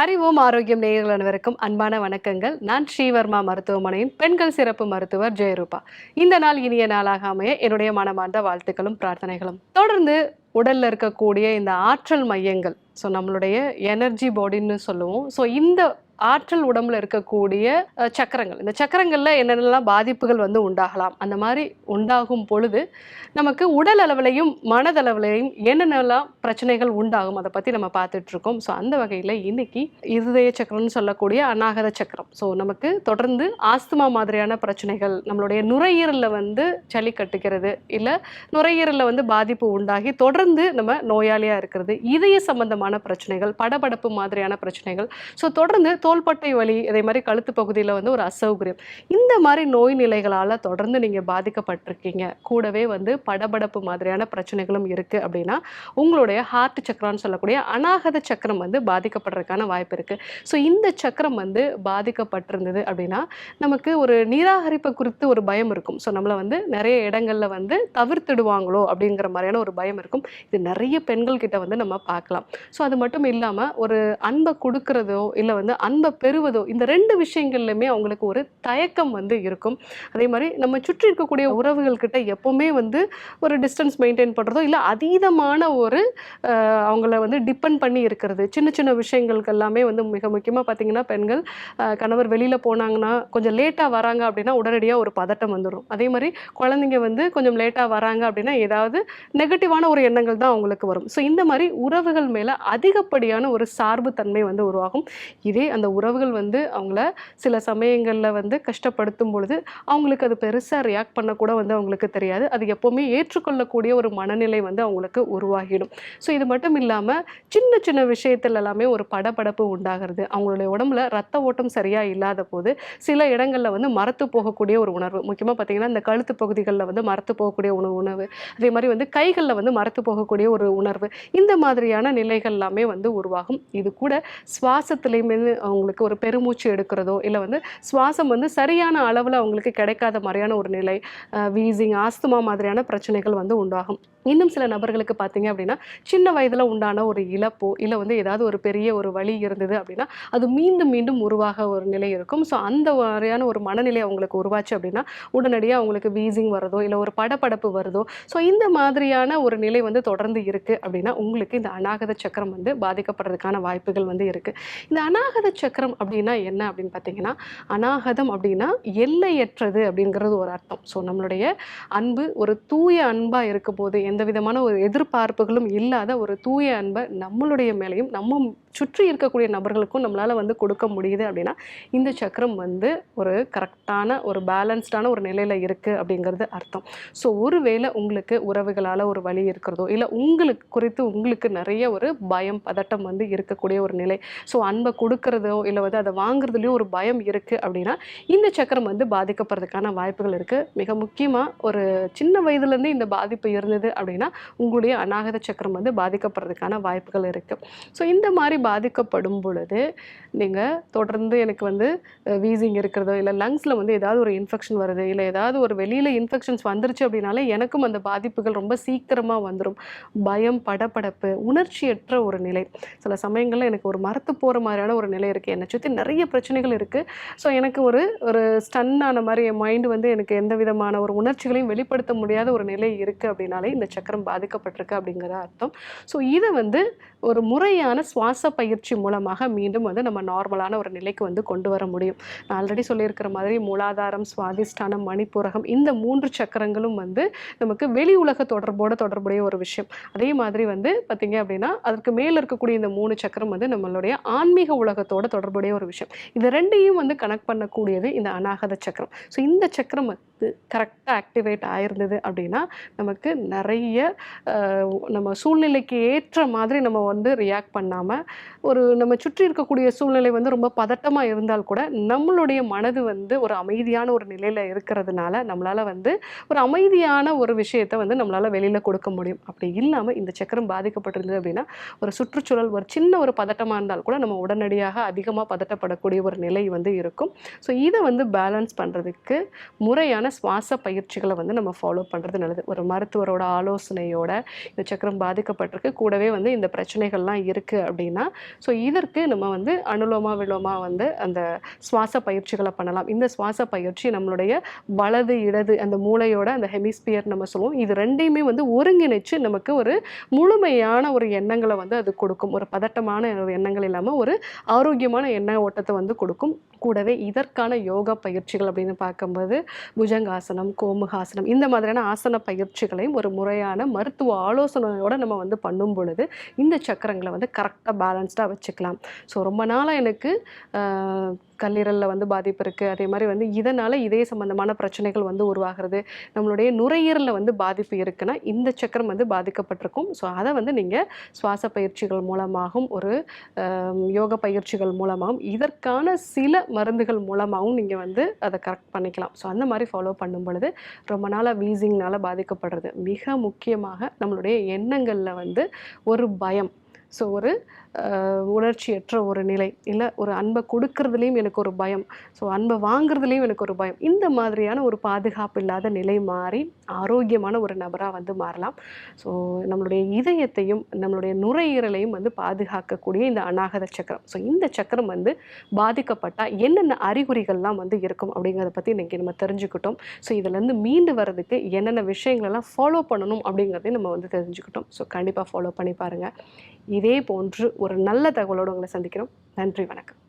அறிவோம் ஆரோக்கியம் நேயர்கள் அனைவருக்கும் அன்பான வணக்கங்கள். நான் ஸ்ரீவர்மா மருத்துவமனையின் பெண்கள் சிறப்பு மருத்துவர் ஜெயரூபா. இந்த நாள் இனிய நாளாக அமைய என்னுடைய மனமார்ந்த வாழ்த்துக்களும் பிரார்த்தனைகளும். தொடர்ந்து உடலில் இருக்கக்கூடிய இந்த ஆற்றல் மையங்கள் ஸோ நம்மளுடைய எனர்ஜி பாடின்னு சொல்லுவோம். ஸோ இந்த ஆற்றல் உடம்புல இருக்கக்கூடிய சக்கரங்கள். இந்த சக்கரங்களில் என்னென்னலாம் பாதிப்புகள் வந்து உண்டாகலாம்? அந்த மாதிரி உண்டாகும் பொழுது நமக்கு உடல் அளவிலையும் மனதளவிலையும் என்னென்னலாம் பிரச்சனைகள் உண்டாகும்? அதை பற்றி நம்ம பார்த்துட்ருக்கோம். ஸோ அந்த வகையில் இன்னைக்கு இருதய சக்கரம்னு சொல்லக்கூடிய அநாகத சக்கரம். ஸோ நமக்கு தொடர்ந்து ஆஸ்துமா மாதிரியான பிரச்சனைகள் நம்மளுடைய நுரையீரலில் வந்து சளி கட்டுக்கிறது இல்லை நுரையீரலில் வந்து பாதிப்பு உண்டாகி தொடர்ந்து நம்ம நோயாளியாக இருக்கிறது இதய சம்பந்தமான பிரச்சனைகள் படபடப்பு மாதிரியான பிரச்சனைகள். ஸோ தொடர்ந்து தோள்பட்டை வலி இதே மாதிரி கழுத்து பகுதியில் வந்து ஒரு அசௌகரியம். இந்த மாதிரி நோய் நிலைகளால் தொடர்ந்து நீங்கள் பாதிக்கப்பட்டிருக்கீங்க. கூடவே வந்து படபடப்பு மாதிரியான பிரச்சனைகளும் இருக்குது அப்படின்னா உங்களுடைய ஹார்ட் சக்கரம்னு சொல்லக்கூடிய அநாகத சக்கரம் வந்து பாதிக்கப்படுறதுக்கான வாய்ப்பு இருக்குது ஸோ இந்த சக்கரம் வந்து பாதிக்கப்பட்டிருந்தது அப்படின்னா நமக்கு ஒரு நிராகரிப்பை குறித்து ஒரு பயம் இருக்கும். ஸோ நம்மளை வந்து நிறைய இடங்களில் வந்து தவிர்த்திடுவாங்களோ அப்படிங்கிற மாதிரியான ஒரு பயம் இருக்கும். இது நிறைய பெண்கள் கிட்ட வந்து நம்ம பார்க்கலாம். ஸோ அது மட்டும் இல்லாமல் ஒரு அன்பை கொடுக்கறதோ இல்லை வந்து அன்பை பெறுவதோ இந்த ரெண்டு விஷயங்கள்லையுமே அவங்களுக்கு ஒரு தயக்கம் வந்து இருக்கும். அதே மாதிரி நம்ம சுற்றி இருக்கக்கூடிய உறவுகள் கிட்ட எப்போவுமே வந்து ஒரு டிஸ்டன்ஸ் மெயின்டைன் பண்ணுறதோ இல்லை அதீதமான ஒரு அவங்கள வந்து டிபெண்ட் பண்ணி இருக்கிறது. சின்ன சின்ன விஷயங்களுக்கு எல்லாமே வந்து மிக முக்கியமாக பார்த்தீங்கன்னா பெண்கள் கணவர் வெளியில் போனாங்கன்னா கொஞ்சம் லேட்டாக வராங்க அப்படின்னா உடனடியாக ஒரு பதட்டம் வந்துடும் அதே மாதிரி குழந்தைங்க வந்து கொஞ்சம் லேட்டாக வராங்க அப்படின்னா ஏதாவது நெகட்டிவான ஒரு எண்ணங்கள் தான் அவங்களுக்கு வரும். ஸோ இந்த மாதிரி உறவுகள் மேலே அதிகப்படியான ஒரு சார்பு தன்மை வந்து உருவாகும். இதே அந்த உறவுகள் வந்து அவங்கள சில சமயங்களில் வந்து கஷ்டப்படுத்தும் பொழுது அவங்களுக்கு அது பெருசாக ரியாக்ட் பண்ணக்கூட வந்து அவங்களுக்கு தெரியாது. அது எப்போவுமே ஏற்றுக்கொள்ளக்கூடிய ஒரு மனநிலை வந்து அவங்களுக்கு உருவாகிடும். ஸோ இது மட்டும் இல்லாமல் சின்ன சின்ன விஷயத்துல எல்லாமே ஒரு படபடப்பு உண்டாகிறது. அவங்களுடைய உடம்புல ரத்த ஓட்டம் சரியாக இல்லாத போது சில இடங்களில் வந்து மரத்து போகக்கூடிய ஒரு உணர்வு. முக்கியமாக பார்த்தீங்கன்னா இந்த கழுத்து பகுதிகளில் வந்து மரத்து போகக்கூடிய உணவு உணவு. அதே மாதிரி வந்து கைகளில் வந்து மரத்து போகக்கூடிய ஒரு உணர்வு. இந்த மாதிரியான நிலைகள் எல்லாமே வந்து உருவாகும். இது கூட சுவாசத்துலேயுமே அவங்களுக்கு ஒரு பெருமூச்சு எடுக்கிறதோ இல்லை வந்து சுவாசம் வந்து சரியான அளவில் அவங்களுக்கு கிடைக்காத மாதிரியான ஒரு நிலை வீசிங் ஆஸ்துமா மாதிரியான பிரச்சனைகள் வந்து உண்டாகும். இன்னும் சில நபர்களுக்கு பார்த்தீங்க அப்படின்னா சின்ன வயதில் உண்டான ஒரு இழப்போ இல்லை வந்து ஏதாவது ஒரு பெரிய ஒரு வழி இருந்தது அப்படின்னா அது மீண்டும் மீண்டும் உருவாக ஒரு நிலை இருக்கும். ஸோ அந்த மாதிரியான ஒரு மனநிலை அவங்களுக்கு உருவாச்சு அப்படின்னா உடனடியாக அவங்களுக்கு வீசிங் வரதோ இல்லை ஒரு படப்படப்பு வருதோ ஸோ இந்த மாதிரியான ஒரு நிலை வந்து தொடர்ந்து இருக்குது அப்படின்னா உங்களுக்கு இந்த அநாகத சக்கரம் வந்து பாதிக்கப்படுறதுக்கான வாய்ப்புகள் வந்து இருக்குது இந்த அநாகத சக்கரம் அப்படின்னா என்ன அப்படின்னு பார்த்தீங்கன்னா அநாகதம் அப்படின்னா எல்லையற்றது அப்படிங்கிறது ஒரு அர்த்தம். ஸோ நம்மளுடைய அன்பு ஒரு தூய அன்பாக இருக்க போது எந்த விதமான ஒரு எதிர்பார்ப்புகளும் இல்லாத ஒரு தூய அன்பை நம்மளுடைய மேலேயும் நம்ம சுற்றி இருக்கக்கூடிய நபர்களுக்கும் நம்மளால் வந்து கொடுக்க முடியுது அப்படின்னா இந்த சக்கரம் வந்து ஒரு கரெக்டான ஒரு பேலன்ஸ்டான ஒரு நிலையில் இருக்குது அப்படிங்கிறது அர்த்தம். ஸோ ஒருவேளை உங்களுக்கு உறவுகளால் ஒரு வழி இருக்கிறதோ இல்லை உங்களுக்கு குறித்து உங்களுக்கு நிறைய ஒரு பயம் பதட்டம் வந்து இருக்கக்கூடிய ஒரு நிலை. ஸோ அன்பை கொடுக்கறது இல்லை வந்து அதை வாங்குறதுலையும் ஒரு பயம் இருக்குது அப்படின்னா இந்த சக்கரம் வந்து பாதிக்கப்படுறதுக்கான வாய்ப்புகள் இருக்குது மிக முக்கியமாக ஒரு சின்ன வயதுலேருந்து இந்த பாதிப்பு இருந்தது அப்படின்னா உங்களுடைய அநாகத சக்கரம் வந்து பாதிக்கப்படுறதுக்கான வாய்ப்புகள் இருக்குது ஸோ இந்த மாதிரி பாதிக்கப்படும் பொழுது நீங்கள் தொடர்ந்து எனக்கு வந்து வீசிங் இருக்கிறதோ இல்லை லங்ஸில் வந்து ஏதாவது ஒரு இன்ஃபெக்ஷன் வருது இல்லை ஏதாவது ஒரு வெளியில் இன்ஃபெக்ஷன்ஸ் வந்துருச்சு அப்படின்னாலே எனக்கும் அந்த பாதிப்புகள் ரொம்ப சீக்கிரமாக வந்துடும் பயம் படப்படப்பு உணர்ச்சியற்ற ஒரு நிலை. சில சமயங்களில் எனக்கு ஒரு மரத்து போகிற மாதிரியான ஒரு நிலை இருக்குது என்னை சுற்றி நிறைய பிரச்சனைகள் இருக்குது ஸோ எனக்கு ஒரு ஒரு ஸ்டன் ஆன மாதிரி என் மைண்டு வந்து எனக்கு எந்த விதமான ஒரு உணர்ச்சிகளையும் வெளிப்படுத்த முடியாத ஒரு நிலை இருக்குது அப்படின்னாலே இந்த சக்கரம் பாதிக்கப்பட்டிருக்கு அப்படிங்கிற அர்த்தம். ஸோ இதை வந்து ஒரு முறையான சுவாச பயிற்சி மூலமாக மீண்டும் வந்து நம்ம நார்மலான ஒரு நிலைக்கு வந்து கொண்டு வர முடியும். நான் ஆல்ரெடி சொல்லியிருக்கிற மாதிரி மூலாதாரம் சுவாதிஷ்டானம் மணிப்புரகம் இந்த மூன்று சக்கரங்களும் வந்து நமக்கு வெளி உலக தொடர்போட தொடர்புடைய ஒரு விஷயம். அதே மாதிரி வந்து பார்த்தீங்க அப்படின்னா அதற்கு மேலே இருக்கக்கூடிய இந்த மூணு சக்கரம் வந்து நம்மளுடைய ஆன்மீக உலகத்தோட தொடர்புடைய ஒரு விஷயம். இது ரெண்டையும் வந்து கனெக்ட் பண்ணக்கூடியது இந்த அநாகத சக்கரம். ஸோ இந்த சக்கரம் வந்து கரெக்டாக ஆக்டிவேட் ஆயிருந்தது அப்படின்னா நமக்கு நிறைய நம்ம சூழ்நிலைக்கு ஏற்ற மாதிரி நம்ம வந்து ரியாக்ட் பண்ணாமல் ஒரு நம்ம சுற்றி இருக்கக்கூடிய சூழ்நிலை வந்து ரொம்ப பதட்டமாக இருந்தால் கூட நம்மளுடைய மனது வந்து ஒரு அமைதியான ஒரு நிலையில் இருக்கிறதுனால நம்மளால் வந்து ஒரு அமைதியான ஒரு விஷயத்தை வந்து நம்மளால் வெளியில் கொடுக்க முடியும். அப்படி இல்லாமல் இந்த சக்கரம் பாதிக்கப்பட்டிருந்தது அப்படின்னா ஒரு சுற்றுச்சூழல் ஒரு சின்ன ஒரு பதட்டமாக இருந்தால் கூட நம்ம உடனடியாக அதிகமாக பதட்டப்படக்கூடிய ஒரு நிலை வந்து இருக்கும். ஸோ இதை வந்து பேலன்ஸ் பண்ணுறதுக்கு முறையான சுவாச பயிற்சிகளை வந்து நம்ம ஃபாலோ பண்ணுறது நல்லது. ஒரு மருத்துவரோட ஆலோசனையோட இந்த சக்கரம் பாதிக்கப்பட்டிருக்கு. கூடவே வந்து இந்த பிரச்சனைகள்லாம் இருக்குது அப்படின்னா ஸோ இதற்கு நம்ம வந்து அனுலோமா விலோமா வந்து அந்த சுவாச பயிற்சிகளை பண்ணலாம். இந்த சுவாச பயிற்சி நம்மளுடைய வலது இடது அந்த மூளையோட அந்த ஹெமிஸ்பியர் நம்ம சொல்லுவோம். இது ரெண்டையுமே வந்து ஒருங்கிணைச்சு நமக்கு ஒரு முழுமையான ஒரு எண்ணங்களை வந்து அது கொடுக்கும். ஒரு பதட்டமான ஒரு எண்ணங்கள் இல்லாமல் ஒரு ஆரோக்கியம் முக்கியமான எண்ண ஓட்டத்தை வந்து கொடுக்கும். கூடவே இதற்கான யோகா பயிற்சிகள் அப்படின்னு பார்க்கும்போது புஜங்காசனம் கோமுகாசனம் இந்த மாதிரியான ஆசன பயிற்சிகளையும் ஒரு முறையான மருத்துவ ஆலோசனையோடு நம்ம வந்து பண்ணும் பொழுது இந்த சக்கரங்களை வந்து கரெக்டாக பேலன்ஸ்டாக வச்சுக்கலாம். ஸோ ரொம்ப நாளாக எனக்கு கல்லீரலில் வந்து பாதிப்பு இருக்குது அதே மாதிரி வந்து இதனால் இதே சம்மந்தமான பிரச்சனைகள் வந்து உருவாகிறது. நம்மளுடைய நுரையீரலில் வந்து பாதிப்பு இருக்குன்னா இந்த சக்கரம் வந்து பாதிக்கப்பட்டிருக்கும். ஸோ அதை வந்து நீங்கள் சுவாச பயிற்சிகள் மூலமாகவும் ஒரு யோக பயிற்சிகள் மூலமாகவும் இதற்கான சில மருந்துகள் மூலமாகவும் நீங்கள் வந்து அதை கரெக்ட் பண்ணிக்கலாம். ஸோ அந்த மாதிரி ஃபாலோ பண்ணும் பொழுது ரொம்ப நாளாக வீசிங்னால பாதிக்கப்படுறது. மிக முக்கியமாக நம்மளுடைய எண்ணங்களில் வந்து ஒரு பயம். ஸோ ஒரு உணர்ச்சியற்ற ஒரு நிலை. இல்லை ஒரு அன்பை கொடுக்கறதுலேயும் எனக்கு ஒரு பயம். ஸோ அன்பை வாங்குறதுலேயும் எனக்கு ஒரு பயம். இந்த மாதிரியான ஒரு பாதுகாப்பு இல்லாத நிலை மாறி ஆரோக்கியமான ஒரு நபராக வந்து மாறலாம். ஸோ நம்மளுடைய இதயத்தையும் நம்மளுடைய நுரையீரலையும் வந்து பாதுகாக்கக்கூடிய இந்த அநாகத சக்கரம். ஸோ இந்த சக்கரம் வந்து பாதிக்கப்பட்டால் என்னென்ன அறிகுறிகள்லாம் வந்து இருக்கும் அப்படிங்கிறத பற்றி இன்றைக்கி நம்ம தெரிஞ்சுக்கிட்டோம். ஸோ இதுலேருந்து மீண்டு வர்றதுக்கு என்னென்ன விஷயங்களெல்லாம் ஃபாலோ பண்ணணும் அப்படிங்கிறதையும் நம்ம வந்து தெரிஞ்சுக்கிட்டோம். ஸோ கண்டிப்பாக ஃபாலோ பண்ணி பாருங்கள் இதே போன்று ஒரு நல்ல தகவலோடு உங்களை சந்திக்கிறோம். நன்றி வணக்கம்.